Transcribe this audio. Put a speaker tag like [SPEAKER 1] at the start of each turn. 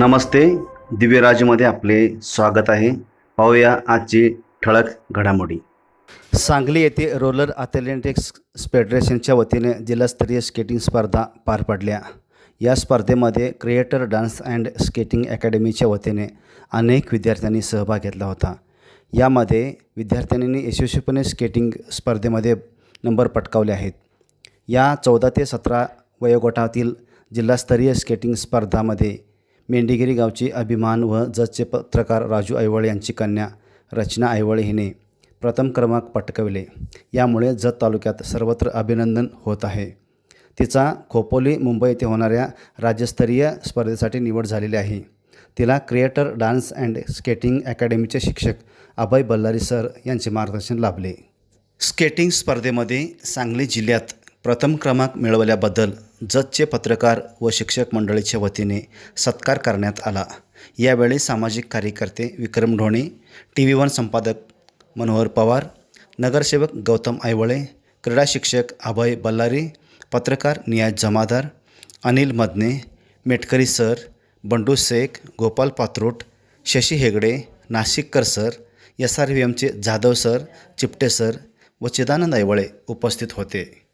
[SPEAKER 1] नमस्ते. दिव्यराजमध्ये आपले स्वागत आहे. पाहूया आजची ठळक घडामोडी. सांगली येथे रोलर ॲथलेटिक्स फेडरेशनच्या वतीने जिल्हास्तरीय स्केटिंग स्पर्धा पार पडल्या. या स्पर्धेमध्ये क्रिएटर डान्स अँड स्केटिंग अकॅडमीच्या वतीने अनेक विद्यार्थ्यांनी सहभाग घेतला होता. यामध्ये विद्यार्थ्यांनी यशस्वीपणे स्केटिंग स्पर्धेमध्ये नंबर पटकावले आहेत. या चौदा ते सतरा वयोगटातील जिल्हास्तरीय स्केटिंग स्पर्धामध्ये मेंढीगिरी गावची अभिमान व जजचे पत्रकार राजू ऐवळे यांची कन्या रचना ऐवळे हिने प्रथम क्रमांक पटकविले. यामुळे जत तालुक्यात सर्वत्र अभिनंदन होत आहे. तिचा खोपोली मुंबई येथे होणाऱ्या राज्यस्तरीय स्पर्धेसाठी निवड झालेली आहे. तिला क्रिएटर डान्स अँड स्केटिंग अकॅडमीचे शिक्षक अभय बल्लारी सर यांचे मार्गदर्शन लाभले. स्केटिंग स्पर्धेमध्ये सांगली जिल्ह्यात प्रथम क्रमांक मिळवल्याबद्दल जजचे पत्रकार व शिक्षक मंडळीच्या वतीने सत्कार करण्यात आला. यावेळी सामाजिक कार्यकर्ते Vikram Dhone T V one संपादक मनोहर पवार नगरसेवक गौतम आयवळे क्रीडा शिक्षक अभय बल्लारी पत्रकार Niyaz Jamadar Anil Madane Metkari sir Bandu Shaikh Gopal Patrot Shashi Hegde Nashikkar sir S R V एमचे Jadhav sir Chipte sir व चिदानंद ऐवळे उपस्थित होते.